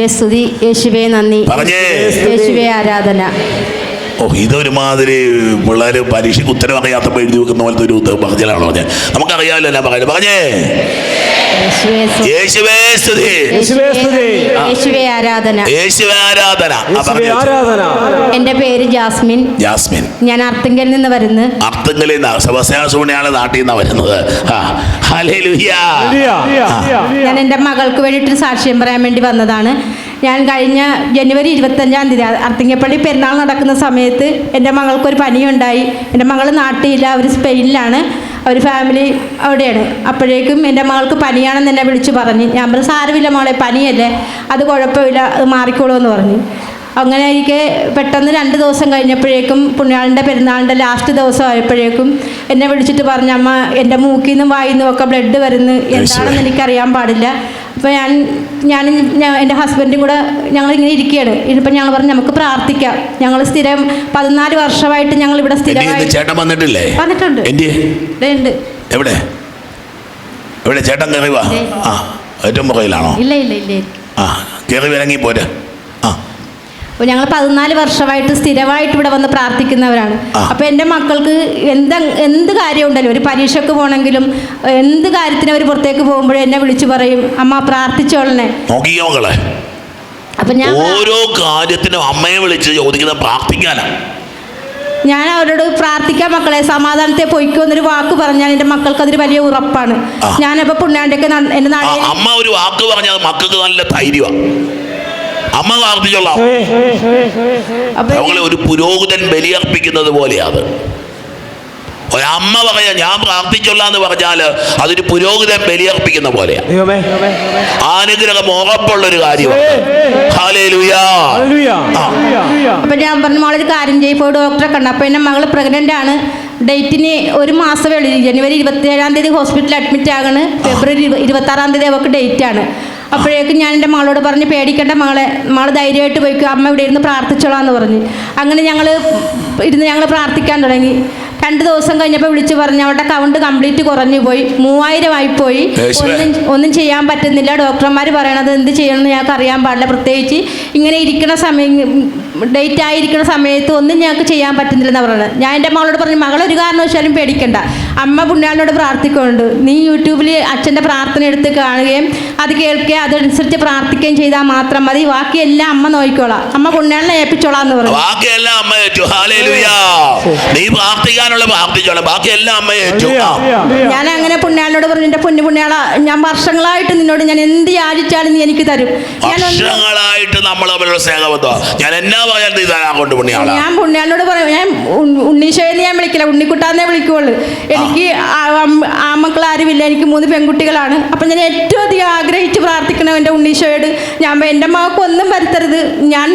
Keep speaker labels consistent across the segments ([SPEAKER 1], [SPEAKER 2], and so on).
[SPEAKER 1] യേശുവേ സ്തുതി. യേശുവേ നന്ദി.
[SPEAKER 2] പറഞ്ഞേ.
[SPEAKER 1] യേശുവേ ആരാധന.
[SPEAKER 2] ഓ ഇതൊരുമാതിരി പിള്ളേർ പരീക്ഷയ്ക്ക് ഉത്തരം അറിയാത്തപ്പോൾ എഴുതി വെക്കുന്ന പോലത്തെ ഒരു പറഞ്ഞാണോ പറഞ്ഞത് നമുക്കറിയാമല്ലോ ഞാൻ പറയുന്നത് പറഞ്ഞേ.
[SPEAKER 1] യേശുവേ സ്തുതി.
[SPEAKER 2] യേശുവേ
[SPEAKER 1] ആരാധന.
[SPEAKER 2] യേശുവേ ആരാധന.
[SPEAKER 1] എന്റെ പേര് ജാസ്മിൻ.
[SPEAKER 2] ജാസ്മിൻ.
[SPEAKER 1] ഞാൻ അർത്തിങ്കൽ നിന്ന് വരുന്നു.
[SPEAKER 2] അർത്തിങ്കലിൽ നിന്ന് സെബസ്ത്യാസൂണിയാണ് നാട്ടിൽ നിന്ന് വരുന്നത്.
[SPEAKER 1] ഞാൻ എന്റെ മകൾക്ക് വേണ്ടിയിട്ടൊരു സാക്ഷ്യം പറയാൻ വേണ്ടി വന്നതാണ്. ഞാൻ കഴിഞ്ഞ ജനുവരി ഇരുപത്തഞ്ചാം തീയതി അർത്തിങ്കപ്പള്ളി പെരുന്നാൾ നടക്കുന്ന സമയത്ത് എന്റെ മകൾക്കൊരു പനിയുണ്ടായി. എന്റെ മകൾ നാട്ടിലില്ല അവർ സ്പെയിനിലാണ്. അവർ ഫാമിലി അവിടെയാണ്. അപ്പോഴേക്കും എന്റെ മകൾക്ക് പനിയാണെന്ന് എന്നെ വിളിച്ച് പറഞ്ഞ്. ഞാൻ പറഞ്ഞു സാരമില്ല മോളെ പനിയല്ലേ. അത് കുഴപ്പമില്ല അത് മാറിക്കോളൂ എന്ന് പറഞ്ഞു. അങ്ങനെ എനിക്ക് പെട്ടെന്ന് രണ്ട് ദിവസം കഴിഞ്ഞപ്പോഴേക്കും പുണ്യാളിന്റെ പെരുന്നാളിന്റെ ലാസ്റ്റ് ദിവസം ആയപ്പോഴേക്കും എന്നെ വിളിച്ചിട്ട് പറഞ്ഞു അമ്മ എന്റെ മൂക്കിൽ നിന്നും വായിൽ നിന്നും ഒക്കെ ബ്ലഡ് വരുന്നു. എന്താണെന്ന് എനിക്കറിയാൻ പാടില്ല. അപ്പോൾ ഞാൻ ഞാനും ഞാൻ എന്റെ ഹസ്ബൻഡും കൂടെ ഞങ്ങൾ ഇങ്ങനെ ഇരിക്കുകയാണ് ഇപ്പം ഞങ്ങൾ പറഞ്ഞു നമുക്ക് പ്രാർത്ഥിക്കാം. ഞങ്ങൾ സ്ഥിരം പതിനാല് വർഷമായിട്ട് ഞങ്ങൾ ഇവിടെ
[SPEAKER 2] സ്ഥിരം ഇന്ന്
[SPEAKER 1] സ്ഥിരമായി
[SPEAKER 2] ചേട്ടൻ വന്നിട്ടില്ലേ?
[SPEAKER 1] വന്നിട്ടുണ്ട്. ഉണ്ട്.
[SPEAKER 2] എവിടെ? എവിടെ? ചേട്ടൻ കയറി വാ. ആ ഏറ്റവും പുറയിലാണോ
[SPEAKER 1] ഇല്ല ഇല്ല ഇല്ല.
[SPEAKER 2] ആ കയറി ഇറങ്ങി പോരെ.
[SPEAKER 1] അപ്പോൾ ഞങ്ങൾ പതിനാല് വർഷമായിട്ട് സ്ഥിരമായിട്ട് ഇവിടെ വന്ന് പ്രാർത്ഥിക്കുന്നവരാണ്.
[SPEAKER 2] അപ്പൊ
[SPEAKER 1] അപ്പോൾ എന്റെ മക്കൾക്ക് എന്ത് എന്ത് കാര്യം ഉണ്ടല്ലോ ഒരു പരീക്ഷയ്ക്ക് പോകണമെങ്കിലും എന്ത് കാര്യത്തിന് അവർ പുറത്തേക്ക് പോകുമ്പോഴും എന്നെ വിളിച്ചു പറയും അമ്മ പ്രാർത്ഥിച്ചോളണേ.
[SPEAKER 2] നോക്കിയോ മക്കളെ.
[SPEAKER 1] അപ്പം ഞാൻ
[SPEAKER 2] ഓരോ കാര്യത്തിനും അമ്മയെ വിളിച്ച് ചോദിക്കുന്നത് പ്രാർത്ഥിക്കാനാണ്
[SPEAKER 1] ഞാൻ അവരോട് പ്രാർത്ഥിക്കാൻ മക്കളെ സമാധാനത്തെ പൊയ്ക്കോ എന്നൊരു വാക്ക് പറഞ്ഞാൽ എന്റെ മക്കൾക്ക് അതൊരു വലിയ ഉറപ്പാണ്. ഞാനിപ്പോ പുണ്യാണ്ടൊക്കെ
[SPEAKER 2] എന്റെ
[SPEAKER 1] നാട്ടിൽ
[SPEAKER 2] അമ്മ ഒരു വാക്ക് പറഞ്ഞാൽ മക്കൾക്ക് നല്ല ധൈര്യമാണ് അമ്മ പ്രാർത്ഥിച്ചോളാം അവളെ ഒരു പുരോഹിതൻ ബലിയർപ്പിക്കുന്നത് പോലെയാണ്. ഒരമ്മ പറയാ ഞാൻ പ്രാർത്ഥിച്ചോളാന്ന് പറഞ്ഞാൽ അതൊരു പുരോഹിതൻ ബലിയർപ്പിക്കുന്ന പോലെയാ.
[SPEAKER 3] ദൈവമേ.
[SPEAKER 2] അനുഗ്രഹം ഉറപ്പുള്ളൊരു കാര്യമാണ്.
[SPEAKER 1] ഞാൻ പറഞ്ഞു മോളൊരു കാര്യം ചെയ്യപ്പോൾ ഡോക്ടറെ കണ്ടു. അപ്പൊ എന്റെ മകൾ പ്രഗ്നന്റ് ആണ്. ഡേറ്റിന് ഒരു മാസമേ ഉള്ളൂ. ജനുവരി ഇരുപത്തിയേഴാം തീയതി ഹോസ്പിറ്റലിൽ അഡ്മിറ്റ് ആകണ്. ഫെബ്രുവരി ഇരുപത്തി ആറാം തീയതി അവൾക്ക് ഡേറ്റ് ആണ്. അപ്പോഴേക്കും ഞാൻ എന്റെ മകളോട് പറഞ്ഞ് പേടിക്കേണ്ട മകളെ മകൾ ധൈര്യമായിട്ട് പോയിക്കും അമ്മ ഇവിടെ ഇരുന്ന് പ്രാർത്ഥിച്ചോളാം എന്ന് പറഞ്ഞു. അങ്ങനെ ഞങ്ങൾ ഇരുന്ന് ഞങ്ങൾ പ്രാർത്ഥിക്കാൻ തുടങ്ങി. രണ്ട് ദിവസം കഴിഞ്ഞപ്പോൾ വിളിച്ചു പറഞ്ഞു അവരുടെ കൗണ്ട് കംപ്ലീറ്റ് കുറഞ്ഞു പോയി മൂവായിരം ആയിപ്പോയി. ഒന്നും ഒന്നും ചെയ്യാൻ പറ്റുന്നില്ല. ഡോക്ടർമാർ പറയണത് എന്ത് ചെയ്യണമെന്ന് ഞങ്ങൾക്ക് അറിയാൻ പാടില്ല. പ്രത്യേകിച്ച് ഇങ്ങനെ ഇരിക്കുന്ന സമയം ഡേറ്റ് ആയിരിക്കുന്ന സമയത്ത് ഒന്നും ഞങ്ങൾക്ക് ചെയ്യാൻ പറ്റുന്നില്ലെന്ന് പറയുന്നത് ഞാൻ എന്റെ മകളോട് പറഞ്ഞു മകളൊരു കാരണവശാലും പേടിക്കണ്ട. അമ്മ പുണ്യാളിനോട് പ്രാർത്ഥിക്കുന്നുണ്ട്. നീ യൂട്യൂബിൽ അച്ഛന്റെ പ്രാർത്ഥന എടുത്ത് കാണുകയും അത് കേൾക്കുകയും അതനുസരിച്ച് പ്രാർത്ഥിക്കുകയും ചെയ്താൽ മാത്രം മതി. ബാക്കിയെല്ലാം അമ്മ നോക്കിക്കോളാം അമ്മ പുണ്യാളിനെ ഏൽപ്പിച്ചോളാം എന്ന് പറഞ്ഞു.
[SPEAKER 2] ബാക്കിയെല്ലാം അമ്മ ഏറ്റു. ഹാലേലുയാ നീ പ്രാർത്ഥിക്കാനുള്ള പ്രാർത്ഥിച്ചോളാം. ബാക്കിയെല്ലാം അമ്മ ഏറ്റു. ആ.
[SPEAKER 3] ഹല്ലേലൂയ.
[SPEAKER 1] ഞാൻ അങ്ങനെ പുണ്യാളിനോട് എന്റെ പൊന്നു പുണ്യാള ഞാൻ വർഷങ്ങളായിട്ട് നിന്നോട് ഞാൻ എന്ത് യാചിച്ചാലും നീ എനിക്ക് തരും.
[SPEAKER 2] വർഷങ്ങളായിട്ട് നമ്മൾ തമ്മിലുള്ള സ്നേഹബന്ധം ഞാൻ എന്നാ പറയാൻ നീ തരാൻ കൊണ്ട് പുണ്യാളാ.
[SPEAKER 1] ഞാൻ പുണ്യാളിനോട് പറയും ഞാൻ ഉണ്ണി- ഉണ്ണീശോയെന്ന് ഞാൻ വിളിക്കില്ല ഉണ്ണിക്കുട്ടാന്നേ വിളിക്കുള്ളൂ എനിക്ക് ആമക്കൾ ആരുമില്ല എനിക്ക് മൂന്ന് പെൺകുട്ടികളാണ്. അപ്പം ഞാൻ ഏറ്റവും അധികം ആഗ്രഹിച്ച് പ്രാർത്ഥിക്കണം എന്റെ ഉണ്ണീശോയോട് ഞാൻ എന്റെ എന്റെ മകൾക്ക് ഒന്നും വരുത്തരുത്. ഞാൻ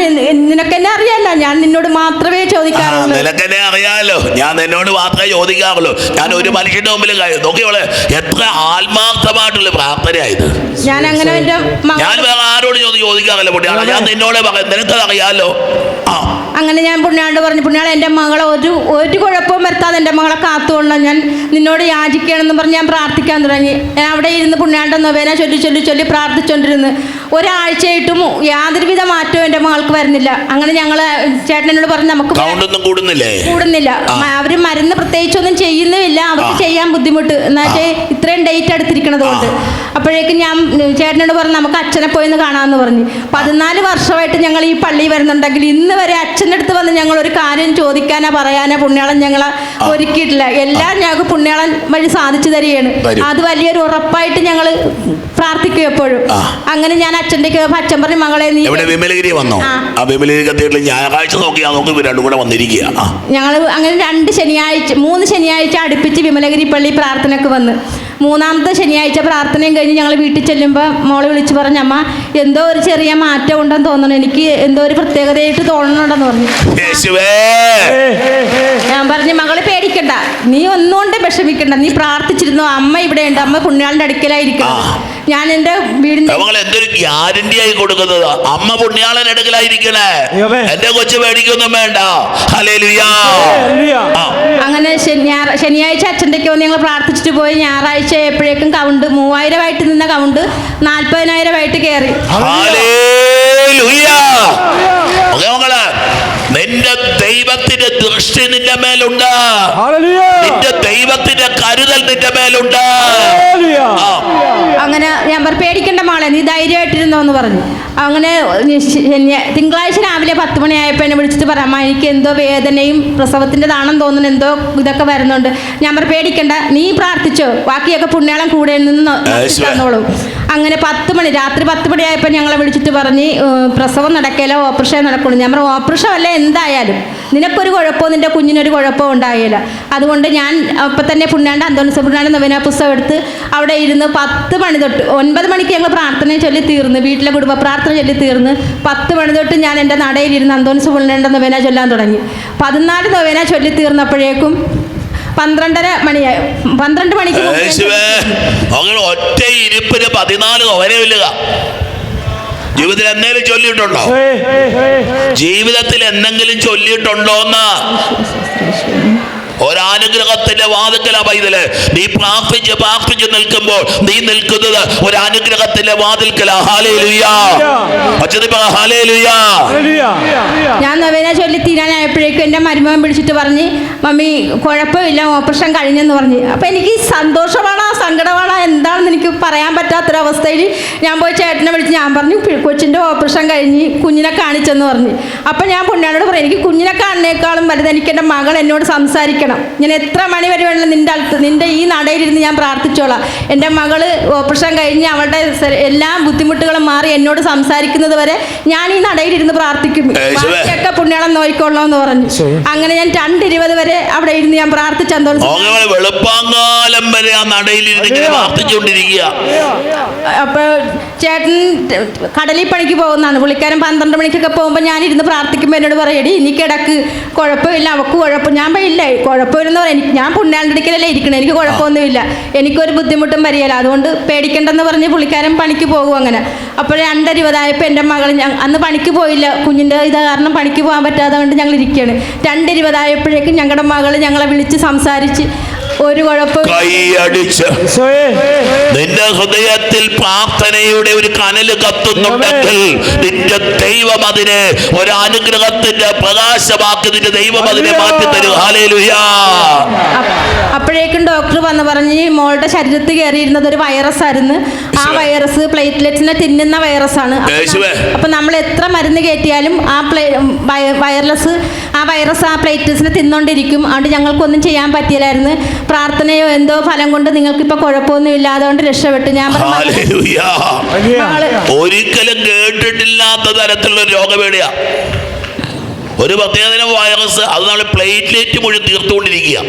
[SPEAKER 1] നിനക്കെന്നെ അറിയാല്ല ഞാൻ നിന്നോട് മാത്രമേ
[SPEAKER 2] ആ,
[SPEAKER 1] ചോദിക്കാറുള്ളൂ.
[SPEAKER 2] നിനക്കെന്നെ അറിയാലോ. ഞാൻ നിന്നോട് മാത്രമേ ചോദിക്കാറുള്ളൂ. ഞാൻ ഒരു മനുഷ്യന്റെ മുമ്പിൽ നോക്കിയോളെ എത്ര ആത്മാർത്ഥമായിട്ടുള്ള പ്രാർത്ഥനയായത്.
[SPEAKER 1] ഞാൻ അങ്ങനെ
[SPEAKER 2] ഞാൻ വേറെ ആരോട് ചോദി ചോദിക്കാറില്ല പുണ്യാള ഞാൻ നിന്നോട് പറയാം നിനക്കത് അറിയാലോ? ആ.
[SPEAKER 1] അങ്ങനെ ഞാൻ പുണ്യാണ്ട് പറഞ്ഞു പുണ്യാളെ എന്റെ മകളെ ഒരു ഒരു കുഴപ്പവും വരുത്താതെ എന്റെ മകളെ കാത്തുകൊള്ളാം ഞാൻ നിന്നോട് യാചിക്കണമെന്ന് പറഞ്ഞ് ഞാൻ പ്രാർത്ഥിക്കാൻ തുടങ്ങി. ഞാൻ അവിടെ ഇരുന്ന് പുണ്യാണ്ട് നൊവേന ചൊല്ലി ചൊല്ലി ചൊല്ലി പ്രാർത്ഥിച്ചുകൊണ്ടിരുന്നു ഒരാഴ്ചയായിട്ടും യാതൊരുവിധ മാറ്റവും എന്റെ മകൾക്ക് വരുന്നില്ല. അങ്ങനെ ഞങ്ങൾ ചേട്ടനോട് പറഞ്ഞു നമുക്ക്
[SPEAKER 2] കൂടുന്നില്ലേ?
[SPEAKER 1] കൂടുന്നില്ല. അവർ മരുന്ന് പ്രത്യേകിച്ചൊന്നും ചെയ്യുന്നില്ല. അവർക്ക് ചെയ്യാൻ ബുദ്ധിമുട്ട്. എന്നാച്ചേ ഇത്രയും ഡേറ്റ് എടുത്തിരിക്കണത് കൊണ്ട്. അപ്പോഴേക്കും ഞാൻ ചേട്ടനോട് പറഞ്ഞു നമുക്ക് അച്ഛനെ പോയി ഒന്ന് കാണാമെന്ന് പറഞ്ഞു. പതിനാല് വർഷമായിട്ട് ഞങ്ങൾ ഈ പള്ളി വരുന്നുണ്ടെങ്കിൽ ഇന്ന് വരെ അച്ഛന്റെ അടുത്ത് വന്ന് ഞങ്ങൾ ഒരു കാര്യം ചോദിക്കാനോ പറയാനോ പുണ്യാളൻ ഞങ്ങൾ ഒരുക്കിയിട്ടില്ല. എല്ലാം ഞങ്ങൾക്ക് പുണ്യാളൻ വഴി സാധിച്ചു തരികയാണ്. അത് വലിയൊരു ഉറപ്പായിട്ട് ഞങ്ങൾ പ്രാർത്ഥിക്കും എപ്പോഴും. അങ്ങനെ ഞാൻ അച്ഛന്റെ അച്ഛൻ പറഞ്ഞു മകളെ നീ
[SPEAKER 2] വിമലഗിരി വന്നോ?
[SPEAKER 1] ആ.
[SPEAKER 2] വിമലഗിരി കത്തീട്ടിൽ ഞായറാഴ്ച നോക്കിയാ നോക്കി രണ്ടും കൂടെ വന്നിരിക്കുക
[SPEAKER 1] ഞങ്ങൾ അങ്ങനെ രണ്ട് ശനിയാഴ്ച മൂന്ന് ശനിയാഴ്ച അടുപ്പിച്ച് വിമലഗിരി പള്ളി പ്രാർത്ഥനയ്ക്ക് വന്ന്. മൂന്നാമത്തെ ശനിയാഴ്ച പ്രാർത്ഥനയും കഴിഞ്ഞ് ഞങ്ങൾ വീട്ടിൽ ചെല്ലുമ്പോൾ മോളെ വിളിച്ച് പറഞ്ഞു അമ്മ എന്തോ ഒരു ചെറിയ മാറ്റം ഉണ്ടെന്ന് തോന്നുന്നു. എനിക്ക് എന്തോ ഒരു പ്രത്യേകതയായിട്ട് തോന്നുന്നുണ്ടെന്ന് പറഞ്ഞു. ഞാൻ പറഞ്ഞു മകളെ പേടിക്കണ്ട. നീ ഒന്നുകൊണ്ട് വിഷമിക്കണ്ട. നീ പ്രാർത്ഥിച്ചിരുന്നു അമ്മ ഇവിടെ ഉണ്ട് അമ്മ പുണ്യാളിന്റെ അടുക്കലായിരിക്കണം.
[SPEAKER 2] ആ.
[SPEAKER 1] ഞാൻ എന്റെ വീടിന്റെ
[SPEAKER 2] അവങ്ങൾ എന്തൊരു ഗ്യാരണ്ടി ആയി കൊടുക്കുന്നത്? അമ്മ പുണ്യാളൻ എടുക്കലായിരിക്കണേ. എന്റെ കൊച്ചു പേടിക്കൊന്നും വേണ്ട.
[SPEAKER 1] അങ്ങനെ ശനിയാഴ്ച അച്ഛന്റെക്ക് ഒക്കെ ഞങ്ങൾ പ്രാർത്ഥിച്ചിട്ട് പോയി. ഞായറാഴ്ച എപ്പോഴേക്കും കൗണ്ട് മൂവായിരം ആയിട്ട് നിന്ന കൗണ്ട് നാൽപ്പതിനായിരമായിട്ട് കയറി
[SPEAKER 2] കേറി ഓക്കെ മക്കൾ നിന്റെ ദൈവത്തിന്റെ ദൃഷ്ടി നിന്റെ മേലുണ്ട്.
[SPEAKER 3] Hallelujah.
[SPEAKER 2] നിന്റെ ദൈവത്തിന്റെ കരുതൽ നിന്റെ മേലുണ്ട്. ആ.
[SPEAKER 1] അങ്ങനെ ഞാൻ പറഞ്ഞു പേടിക്കേണ്ട മോളെ നീ ധൈര്യമായിട്ടിരുന്നോ എന്ന് പറഞ്ഞു. അങ്ങനെ തിങ്കളാഴ്ച രാവിലെ പത്ത് മണിയായപ്പോൾ എന്നെ വിളിച്ചിട്ട് പറയാം അമ്മ എനിക്ക് എന്തോ വേദനയും പ്രസവത്തിന്റെതാണെന്ന് തോന്നുന്നു എന്തോ ഇതൊക്കെ വരുന്നുണ്ട്. ഞാൻ പറഞ്ഞു പേടിക്കണ്ട നീ പ്രാർത്ഥിച്ചോ ബാക്കിയൊക്കെ പുണ്യാളം കൂടെ നിന്ന് തന്നോളൂ. അങ്ങനെ പത്ത് മണി രാത്രി പത്ത് മണിയായപ്പോൾ ഞങ്ങളെ വിളിച്ചിട്ട് പറഞ്ഞ് പ്രസവം നടക്കില്ല ഓപ്പറേഷൻ നടക്കുള്ളൂ. ഞാൻ പറഞ്ഞു ഓപ്പറേഷൻ അല്ല എന്തായാലും. നിനക്കൊരു കുഴപ്പമോ നിന്റെ കുഞ്ഞിനൊരു കുഴപ്പമോ ഉണ്ടായില്ല. അതുകൊണ്ട് ഞാൻ അപ്പം തന്നെ പുണ്യാണ്ട് അന്തോണിസ പുണ്യാണ്ട് നവീന പുസ്തകം എടുത്ത് അവിടെ ഇരുന്ന് പത്ത് മണി തൊട്ട് ഒൻപത് മണിക്ക് ഞങ്ങൾ പ്രാർത്ഥന ചൊല്ലി തീർന്ന് വീട്ടിലെ കുടുംബ പ്രാർത്ഥന ചൊല്ലി തീർന്ന് പത്ത് മണി തൊട്ട് ഞാൻ എന്റെ നടയിലിരുന്ന് അന്തോണിസ പുണ്യാണ്ട് നവീന ചൊല്ലാൻ തുടങ്ങി. പതിനാല് നവീന ചൊല്ലി തീർന്നപ്പോഴേക്കും പന്ത്രണ്ടര മണിയായി. പന്ത്രണ്ട് മണിക്ക്
[SPEAKER 2] അങ്ങനെ ഒറ്റ ഇരിപ്പിന് പതിനാല് നവനയില്ല ജീവിതത്തിൽ എന്തെങ്കിലും ചൊല്ലിയിട്ടുണ്ടോ. ജീവിതത്തിൽ എന്തെങ്കിലും ചൊല്ലിയിട്ടുണ്ടോ എന്ന് ഒരനുഗ്രഹത്തിന്റെ വാതിക്കല പൈതൽ. നീ പ്രാർത്ഥിച്ച് പ്രാർത്ഥിച്ച് നിൽക്കുമ്പോൾ നീ നിൽക്കുന്നത് ഒരനുഗ്രഹത്തിന്റെ വാതിൽക്കല.
[SPEAKER 1] ഞാൻ നവേന ചൊല്ലി തീരാനായപ്പോഴേക്കും എന്റെ മരുമകൻ വിളിച്ചിട്ട് പറഞ്ഞ് മമ്മി കുഴപ്പമില്ല ഓപ്പറേഷൻ കഴിഞ്ഞെന്ന് പറഞ്ഞ്. അപ്പോൾ എനിക്ക് സന്തോഷമാണോ സങ്കടമാണോ എന്താണെന്ന് എനിക്ക് പറയാൻ പറ്റാത്തൊരവസ്ഥയിൽ ഞാൻ പോയി ചേട്ടനെ വിളിച്ച് ഞാൻ പറഞ്ഞു കൊച്ചിന്റെ കൊച്ചിന്റെ ഓപ്പറേഷൻ കഴിഞ്ഞ് കുഞ്ഞിനെ കാണിച്ചെന്ന് പറഞ്ഞു. അപ്പോൾ ഞാൻ പൊണ്ണാനോട് പറയും എനിക്ക് കുഞ്ഞിനെ കാണുന്നേക്കാളും വലുത് എനിക്ക് എന്റെ മകൾ എന്നോട് സംസാരിക്കണം ഞാൻ എത്ര മണി വരെ വേണമെങ്കിലും നിന്റെ അടുത്ത് നിന്റെ ഈ നടയിലിരുന്ന് ഞാൻ പ്രാർത്ഥിച്ചോളാം. എന്റെ മകൾ ഓപ്പറേഷൻ കഴിഞ്ഞ് അവളുടെ എല്ലാ ബുദ്ധിമുട്ടുകളും മാറി എന്നോട് സംസാരിക്കുന്നത് വരെ ഞാൻ ഈ നടയിലിരുന്ന് പ്രാർത്ഥിക്കും.
[SPEAKER 2] ഒക്കെ
[SPEAKER 1] ബാക്കിയൊക്കെ പുണ്യാളം നോയിക്കൊള്ളാം എന്ന് പറഞ്ഞു അങ്ങനെ ഞാൻ രണ്ടിരുപത് വരെ അവിടെ ഇരുന്ന് ഞാൻ
[SPEAKER 2] അങ്ങനെ വെളുപ്പാങ്കാലം വരെ ആ നടയിലിരുന്ന് ഇങ്ങനെ പ്രാർത്ഥിച്ചുകൊണ്ടിരിക്കുക.
[SPEAKER 1] അപ്പോൾ ചേട്ടൻ കടലിൽ പണിക്ക് പോകുന്നതാണ്. പുള്ളിക്കാരൻ പന്ത്രണ്ട് മണിക്കൊക്കെ പോകുമ്പോൾ ഞാൻ ഇരുന്ന് പ്രാർത്ഥിക്കുമ്പോൾ എന്നോട് പറയടി കിടക്ക്. കുഴപ്പമില്ല. അവക്ക് കുഴപ്പം ഞാൻ പറയില്ല കുഴപ്പമില്ലെന്ന് പറയാം. എനിക്ക് ഞാൻ പുണ്യാളുടെ അടുക്കലല്ലേ ഇരിക്കണേ. എനിക്ക് കുഴപ്പമൊന്നുമില്ല. എനിക്കൊരു ബുദ്ധിമുട്ടും വരികയില്ല. അതുകൊണ്ട് പേടിക്കണ്ടെന്ന് പറഞ്ഞ് പുള്ളിക്കാരൻ പണിക്ക് പോകും അങ്ങനെ. അപ്പോൾ രണ്ടരുപതായപ്പോൾ എന്റെ മകൾ അന്ന് പണിക്ക് പോയില്ല. കുഞ്ഞിന്റെ ഇത് കാരണം പണിക്ക് പോകാൻ പറ്റാതെ കൊണ്ട് ഞങ്ങൾ ഇരിക്കുകയാണ് രണ്ടിരുപതായപ്പോഴേക്കും ഞങ്ങളുടെ മകൾ ഞങ്ങളെ വിളിച്ച് സംസാരിച്ച് ഒരു
[SPEAKER 2] കൈയടിച്ച്. നിന്റെ ഹൃദയത്തിൽ പ്രാർത്ഥനയുടെ ഒരു കനൽ കത്തുന്നുണ്ടെങ്കിൽ നിന്റെ ദൈവം അതിനെ ഒരു അനുഗ്രഹത്തിന്റെ പ്രകാശമാക്കി നിന്റെ ദൈവം അതിനെ മാറ്റി തരും ഹാലേലുയാ
[SPEAKER 1] അപ്പോഴേക്കും ഡോക്ടർ വന്ന് പറഞ്ഞ് മോളുടെ ശരീരത്തിൽ കയറിയിരുന്നത് ഒരു വൈറസ് ആയിരുന്നു. ആ വൈറസ് പ്ലേറ്റ്ലെറ്റ്സിനെ തിന്നുന്ന വൈറസ് ആണ്. അപ്പൊ നമ്മൾ എത്ര മരുന്ന് കയറ്റിയാലും ആ വൈറലസ് ആ വൈറസ് ആ പ്ലേറ്റ്ലെറ്റ്സിനെ തിന്നോണ്ടിരിക്കും. അതുകൊണ്ട് ഞങ്ങൾക്കൊന്നും ചെയ്യാൻ പറ്റിയില്ലായിരുന്നു പ്രാർത്ഥനയോ എന്തോ ഫലം കൊണ്ട് നിങ്ങൾക്ക് ഇപ്പൊ കുഴപ്പമൊന്നും അതുകൊണ്ട് രക്ഷപ്പെട്ടു. ഞാൻ
[SPEAKER 2] ഒരിക്കലും കേട്ടിട്ടില്ലാത്ത തരത്തിലുള്ള ഒരു രോഗമേടിയാ. ഒരു പ്രത്യേകതരം വൈറസ് അത് നമ്മൾ പ്ലേറ്റ്ലെറ്റ് മുഴുവൻ തീർത്തുകൊണ്ടിരിക്കുക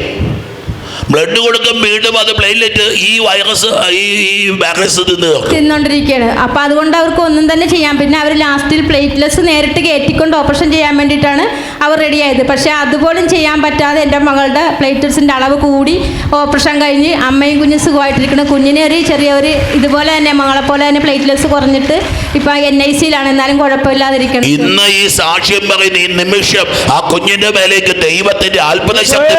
[SPEAKER 2] ബ്ലഡ് കൊടുക്കും വീണ്ടും അത് പ്ലേറ്റ്ലെറ്റ് ഈ വൈറസ് ഈ വൈറസ്
[SPEAKER 1] തിന്നുകൊണ്ടിരിക്കുകയാണ് അപ്പൊ അതുകൊണ്ട് അവർക്ക് ഒന്നും തന്നെ ചെയ്യാൻ പിന്നെ അവർ ലാസ്റ്റിൽ പ്ലേറ്റ്ലെസ് നേരിട്ട് കയറ്റിക്കൊണ്ട് ഓപ്പറേഷൻ ചെയ്യാൻ വേണ്ടിയിട്ടാണ് അവർ റെഡിയായത് പക്ഷെ അതുപോലും ചെയ്യാൻ പറ്റാതെ എന്റെ മകളുടെ പ്ലേറ്റ്ലെറ്റ്സിന്റെ അളവ് കൂടി ഓപ്പറേഷൻ കഴിഞ്ഞ് അമ്മയും കുഞ്ഞും സുഖമായിട്ടിരിക്കണം കുഞ്ഞിനെ ഒരു ചെറിയ ഒരു ഇതുപോലെ തന്നെ മകളെ പോലെ തന്നെ പ്ലേറ്റ്ലെസ് കുറഞ്ഞിട്ട് ഇപ്പൊ എൻ ഐ സിയിലാണ് എന്നാലും കുഴപ്പമില്ലാതിരിക്കണം.
[SPEAKER 2] ഇന്ന് ഈ സാക്ഷ്യം പറയുന്ന ഈ നിമിഷം ആ കുഞ്ഞിന്റെ മേലേക്ക് ദൈവത്തിന്റെ അത്ഭുത ശക്തി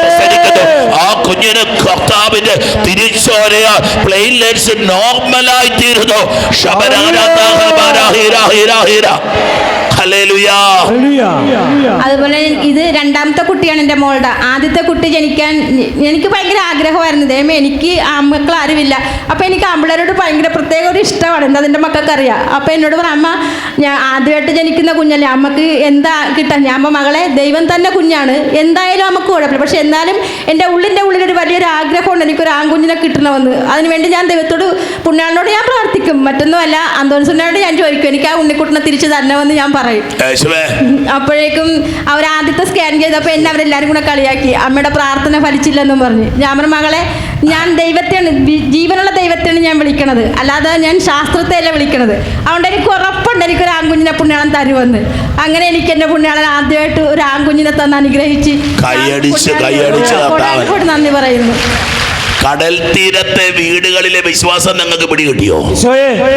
[SPEAKER 2] ആ കുഞ്ഞിന് കർത്താവിന്റെ തിരിച്ചോരയ പ്ലെയിൻലെറ്റ്സ് നോർമലായി തീരുന്നു
[SPEAKER 3] Hallelujah.
[SPEAKER 1] അതുപോലെ ഇത് രണ്ടാമത്തെ കുട്ടിയാണ് എന്റെ മോളുടെ. ആദ്യത്തെ കുട്ടി ജനിക്കാൻ എനിക്ക് ഭയങ്കര ആഗ്രഹമായിരുന്നു. ദൈവം എനിക്ക് ആൺമക്കൾ ആരുമില്ല അപ്പോൾ എനിക്ക് ആമ്പിളരോട് ഭയങ്കര പ്രത്യേക ഒരു ഇഷ്ടമാണ്. എന്താ അതിന്റെ മക്കൾക്ക് അറിയാം അപ്പോൾ എന്നോട് പറഞ്ഞ അമ്മ ഞാൻ ആദ്യമായിട്ട് ജനിക്കുന്ന കുഞ്ഞല്ലേ. അമ്മയ്ക്ക് എന്താ കിട്ടാൻ? ഞാൻ അമ്മ മകളെ ദൈവം തന്നെ കുഞ്ഞാണ്. എന്തായാലും അമ്മയ്ക്ക് കുഴപ്പമില്ല. പക്ഷെ എന്നാലും എന്റെ ഉള്ളിന്റെ ഉള്ളിലൊരു വലിയൊരു ആഗ്രഹമുണ്ട്. എനിക്കൊരു ആൺകുഞ്ഞിനെ കിട്ടണമെന്ന്. അതിനുവേണ്ടി ഞാൻ ദൈവത്തോട് പുണ്യാളിനോട് ഞാൻ പ്രാർത്ഥിക്കും. മറ്റൊന്നുമല്ല അന്തോണിസുണ്ണോട് ഞാൻ ചോദിക്കും. എനിക്ക് ആ ഉണ്ണിക്കുട്ടിനെ തിരിച്ച് തരണമെന്ന് ഞാൻ പറയും. അപ്പോഴേക്കും അവർ ആദ്യത്തെ സ്കാൻ ചെയ്തപ്പോൾ എന്നെ അവരെല്ലാവരും കൂടെ കളിയാക്കി. അമ്മയുടെ പ്രാർത്ഥന ഫലിച്ചില്ലെന്നും പറഞ്ഞ്. ഞാൻ പറഞ്ഞു മകളെ ഞാൻ ദൈവത്തെയാണ് ജീവനുള്ള ദൈവത്തെയാണ് ഞാൻ വിളിക്കണത്. അല്ലാതെ ഞാൻ ശാസ്ത്രത്തെ അല്ല വിളിക്കണത്. അതുകൊണ്ട് എനിക്ക് ഉറപ്പുണ്ട്. എനിക്ക് ഒരു ആൺകുഞ്ഞിനെ പുണ്യാളം തരുമെന്ന്. അങ്ങനെ എനിക്ക് എന്റെ പുണ്യാളൻ ആദ്യമായിട്ട് ഒരു ആൺകുഞ്ഞിനെ തന്ന് അനുഗ്രഹിച്ച് നന്ദി പറയുന്നു.
[SPEAKER 2] കടൽ തീരത്തെ വീടുകളിലെ വിശ്വാസം നിങ്ങൾക്ക് പിടികിട്ടിയോ?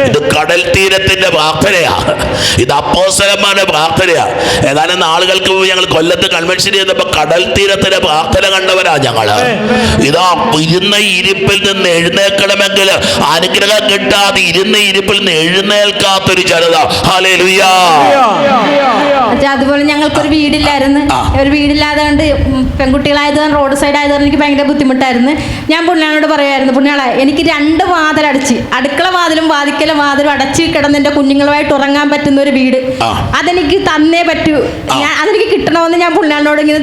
[SPEAKER 2] ഇത് കടൽ തീരത്തിന്റെ പ്രാർത്ഥനയാ. ഇത് അപ്പോസലന്മാരുടെ പ്രാർത്ഥനയാ. ഏതാനും നാളുകൾക്ക് മുമ്പ് ഞങ്ങൾ കൊല്ലത്ത് കൺവെൻഷൻ ചെയ്തപ്പോ കടൽ തീരത്തിന്റെ പ്രാർത്ഥന കണ്ടവരാ ഞങ്ങൾ ഇതാ ഇരുന്ന ഇരിപ്പിൽ നിന്ന് എഴുന്നേൽക്കണമെങ്കിൽ അനുഗ്രഹം കിട്ടാതെ ഇരുന്ന ഇരിപ്പിൽ നിന്ന് എഴുന്നേൽക്കാത്തൊരു ജനത. ഹാലേ
[SPEAKER 1] പക്ഷെ അതുപോലെ ഞങ്ങൾക്കൊരു വീടില്ലായിരുന്നു. ഒരു വീടില്ലാതെ കൊണ്ട് പെൺകുട്ടികളായതുകൊണ്ട് റോഡ് സൈഡ് ആയതുകൊണ്ട് എനിക്ക് ഭയങ്കര ബുദ്ധിമുട്ടായിരുന്നു. ഞാൻ പുണ്യാളോട് പറയുമായിരുന്നു പുണ്യാളെ എനിക്ക് രണ്ട് വാതിൽ അടച്ച് അടുക്കള വാതിലും വാതിക്കല വാതിലും അടച്ച് കിടന്ന് എന്റെ കുഞ്ഞുങ്ങളുമായിട്ട് ഉറങ്ങാൻ പറ്റുന്ന ഒരു വീട്. അതെനിക്ക് തന്നേ പറ്റൂ. ഞാൻ അതെനിക്ക് കിട്ടണമെന്ന് ഞാൻ പുണ്യാളിനോട് ഇങ്ങനെ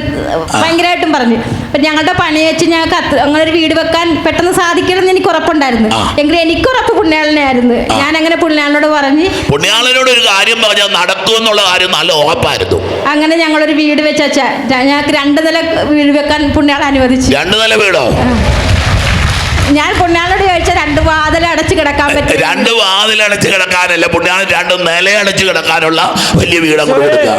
[SPEAKER 1] ഭയങ്കരമായിട്ടും പറഞ്ഞു. അപ്പം ഞങ്ങളുടെ പണി വെച്ച് ഞങ്ങൾക്ക് അങ്ങനെ ഒരു വീട് വെക്കാൻ പെട്ടെന്ന് സാധിക്കണമെന്ന് എനിക്ക് ഉറപ്പുണ്ടായിരുന്നു.
[SPEAKER 2] എങ്കിൽ
[SPEAKER 1] എങ്കിലും എനിക്ക് ഉറപ്പ് പുണ്യാളനായിരുന്നു ഞാൻ അങ്ങനെ പുണ്യാളനോട് പറഞ്ഞ്
[SPEAKER 2] പുണ്യാളനോട് ഒരു കാര്യം പറഞ്ഞാൽ നടക്കുമെന്നുള്ള കാര്യം നല്ല ഉറപ്പായിരുന്നു.
[SPEAKER 1] അങ്ങനെ ഞങ്ങളൊരു വീട് വെച്ച ഞങ്ങൾക്ക് രണ്ട് നില വീട് വെക്കാൻ പുണ്യാൾ അനുവദിച്ചു.
[SPEAKER 2] രണ്ടു നില വീടോ?
[SPEAKER 1] ഞാൻ പുണ്യാളോട് ചോദിച്ച രണ്ട് വാതിൽ അടച്ചു കിടക്കാൻ പറ്റും.
[SPEAKER 2] രണ്ട് വാതിൽ അടച്ചു കിടക്കാനല്ല പുണ്യാളൻ രണ്ട് നില അടച്ചു കിടക്കാനുള്ള വലിയ വീടം കൊടുക്കുക.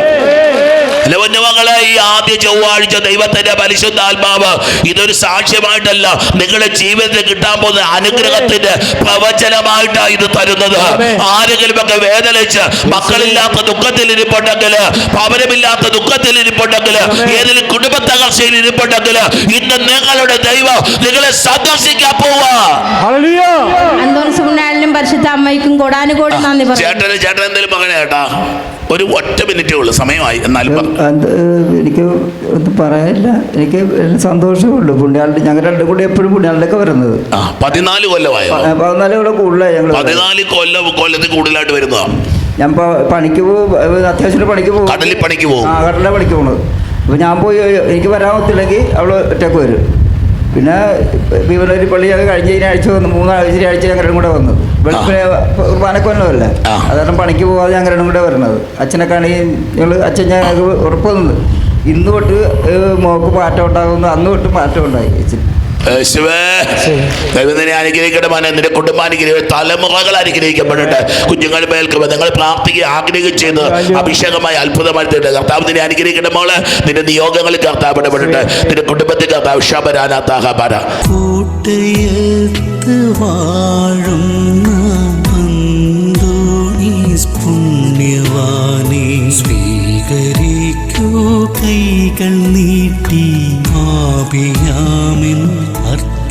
[SPEAKER 2] കുഞ്ഞുമകളെ ഈ ആദ്യ ചൊവ്വാഴ്ച ദൈവത്തിന്റെ പരിശുദ്ധാത്മാവ് ഇതൊരു സാക്ഷ്യമായിട്ടല്ല നിങ്ങളുടെ ജീവിതത്തിൽ കിട്ടാൻ പോകുന്ന അനുഗ്രഹത്തിന്റെ പ്രവചനമായിട്ടാണ് ഇത് തരുന്നത്. ആരെങ്കിലും ഒക്കെ വേദനിച്ച് മക്കളില്ലാത്ത ദുഃഖത്തിൽ ഇരിപ്പുണ്ടെങ്കിൽ ഭവനമില്ലാത്ത ദുഃഖത്തിൽ ഇരിപ്പുണ്ടെങ്കിൽ ഏതെങ്കിലും കുടുംബ തകർച്ചയിൽ ഇരിപ്പുണ്ടെങ്കിൽ ഇന്ന് നിങ്ങളുടെ ദൈവം നിങ്ങളെ സന്ദർശിക്കാൻ പോവാ.
[SPEAKER 1] പരിശുദ്ധ അമ്മയ്ക്കും കോടാനുകോടി നന്ദി
[SPEAKER 2] ചേട്ടന് ചേട്ടൻ എന്തെങ്കിലും മകനെ ചേട്ടാ ഒരു ഒറ്റ മിനിറ്റേ ഉള്ളൂ. സമയമായി. എന്നാലും.
[SPEAKER 4] എനിക്ക് ഒന്നും പറയാനില്ല. എനിക്ക് സന്തോഷമുണ്ട്. പുണ്യാളുടെ ഞങ്ങൾ രണ്ടും കൂടി എപ്പോഴും പുണ്യാളിലേക്ക് വരുന്നത്.
[SPEAKER 2] ആ പതിനാല് കൊല്ലമായോ?
[SPEAKER 4] പതിനാല് കൊല്ലം കൂടുതലായി ഞങ്ങൾ
[SPEAKER 2] പതിനാല് കൊല്ലം കൊല്ലത്തിൽ കൂടുതലായിട്ട് വരുന്നതാണ്
[SPEAKER 4] ഞാൻ പണിക്ക് പോകും അത്യാവശ്യം പണിക്ക് പോകും.
[SPEAKER 2] കടലിൽ പണിക്ക് പോകും.
[SPEAKER 4] ആ കടലിലെ പണിക്ക് പോകുന്നത്. അപ്പോൾ ഞാൻ പോയി എനിക്ക് വരാൻ പറ്റില്ലെങ്കിൽ അവൾ ഒറ്റയ്ക്ക് വരും. പിന്നെ ഭീമനൊരു പള്ളി ഞങ്ങൾ കഴിഞ്ഞ ആഴ്ച വന്നു മൂന്നാഴ്ച ആഴ്ച ഞങ്ങളുടെ കൂടെ വന്നു വെളുപ്പിനെ കുർബാനക്കൊല്ലമല്ലേ പണിക്ക് പോകാതെ രണ്ടും കൂടെ വരുന്നത് അച്ഛനൊക്കെ ആണെങ്കിൽ ഞങ്ങൾ അച്ഛൻ ഞങ്ങൾക്ക് ഉറപ്പ് തന്നത്. ഇന്ന് തൊട്ട് മോക്ക് മാറ്റം ഉണ്ടാകുന്നു. അന്ന് തൊട്ട് മാറ്റം ഉണ്ടായി അച്ഛൻ
[SPEAKER 2] യേശുവേ ദൈവം നിന്നെ അനുഗ്രഹിക്കട്ടെ മോനെ. നിന്റെ കുടുംബം അനുഗ്രഹിക്കും തലമുറകൾ അനുഗ്രഹിക്കപ്പെടട്ടെ. കുഞ്ഞുങ്ങൾ മേൽക്കുമ്പോൾ നിങ്ങൾ പ്രാർത്ഥിക്കുക ആഗ്രഹിക്കുകയും ചെയ്ത് അഭിഷേകമായി അത്ഭുതമായി തീട്ടെ കർത്താവ് നിന്നെ അനുഗ്രഹിക്കട്ടെ മോളെ. നിന്റെ നിയോഗങ്ങളിൽ കർത്താവ് ഇടപെടട്ടെ. നിന്റെ കുടുംബത്തിൽ കർത്താവ് ഷബരാനാത്താഹബാര
[SPEAKER 5] സ്വീകരിക്കൂ. കൈകൾ നീട്ടി ആപിയാമിൻ